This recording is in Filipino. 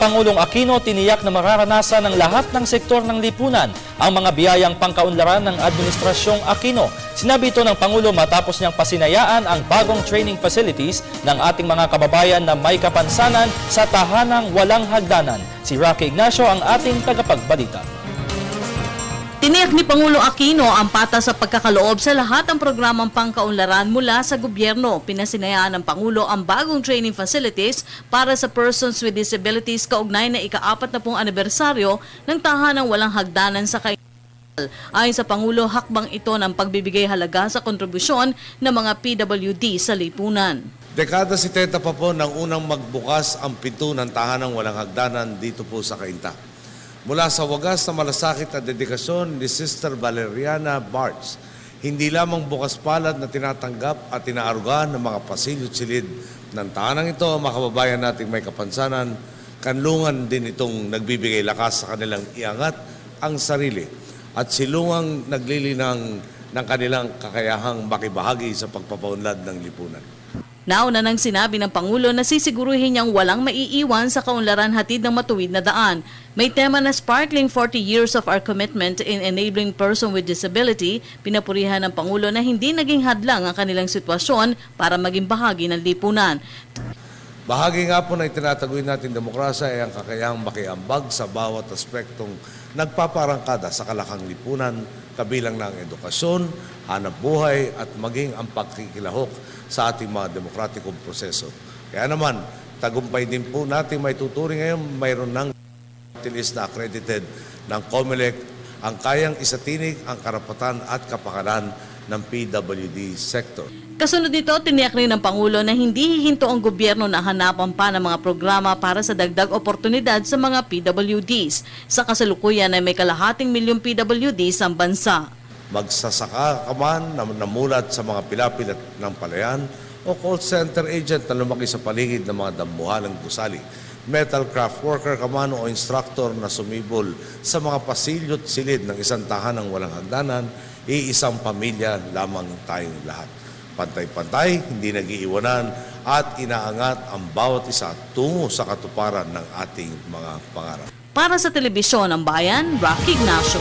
Pangulong Aquino tiniyak na mararanasan ng lahat ng sektor ng lipunan ang mga biyayang pangkaunlaran ng Administrasyong Aquino. Sinabi ito ng Pangulo matapos niyang pasinayaan ang bagong training facilities ng ating mga kababayan na may kapansanan sa tahanang walang hagdanan. Si Rocky Ignacio ang ating tagapagbalita. Tiniyak ni Pangulo Aquino ang patas sa pagkakaloob sa lahat ng programang pangkaunlaran mula sa gobyerno. Pinasinayaan ng Pangulo ang bagong training facilities para sa persons with disabilities kaugnay na ika-apat na pong anibersaryo ng tahanang walang hagdanan sa kay Ayon sa Pangulo, hakbang ito ng pagbibigay halaga sa kontribusyon ng mga PWD sa lipunan. Dekada 70 pa po nang unang magbukas ang pinto ng tahanang walang hagdanan dito po sa Cainta. Mula sa wagas na malasakit at dedikasyon ni Sister Valeriana Barts, hindi lamang bukas palad na tinatanggap at tinaarugahan ng mga pasilyo't silid. Ng tahanang ito mga kababayan nating may kapansanan, kanlungan din itong nagbibigay lakas sa kanilang iangat ang sarili. At silungang naglilinang ng kanilang kakayahang makibahagi sa pagpapaunlad ng lipunan. Nauna nang sinabi ng Pangulo na sisiguruhin niyang walang maiiwan sa kaunlaran hatid ng matuwid na daan. May tema na Sparkling 40 Years of Our Commitment in Enabling Person with Disability, pinapurihan ng Pangulo na hindi naging hadlang ang kanilang sitwasyon para maging bahagi ng lipunan. Bahagi nga po na itinataguin natin demokrasya ay ang kakayahang makiambag sa bawat aspektong nagpaparangkada sa kalakang lipunan, kabilang ng edukasyon, hanap buhay at maging ang pagkikilahok sa ating mga demokratikong proseso. Kaya naman, tagumpay din po natin may tuturing ngayon, mayroon ng tilis na accredited ng COMELEC ang kayang isatinig ang karapatan at kapakanan ng PWD sector. Kasunod nito, tiniyak rin ng Pangulo na hindi hihinto ang gobyerno na hanapan pa ng mga programa para sa dagdag oportunidad sa mga PWDs. Sa kasalukuyan ay may kalahating milyong PWDs ang bansa. magsasaka ka man na namulat sa mga pilapil at ng palayan o call center agent na lumaki sa paligid ng mga dambuhalang gusali. Metal craft worker ka man o instructor na sumibol sa mga pasilyo't silid ng isang tahanang walang hagdanan, iisang pamilya lamang tayong lahat. Pantay-pantay, hindi nag-iiwanan at inaangat ang bawat isa tungo sa katuparan ng ating mga pangarap. Para sa Telebisyon ng Bayan, Rocky Ignacio.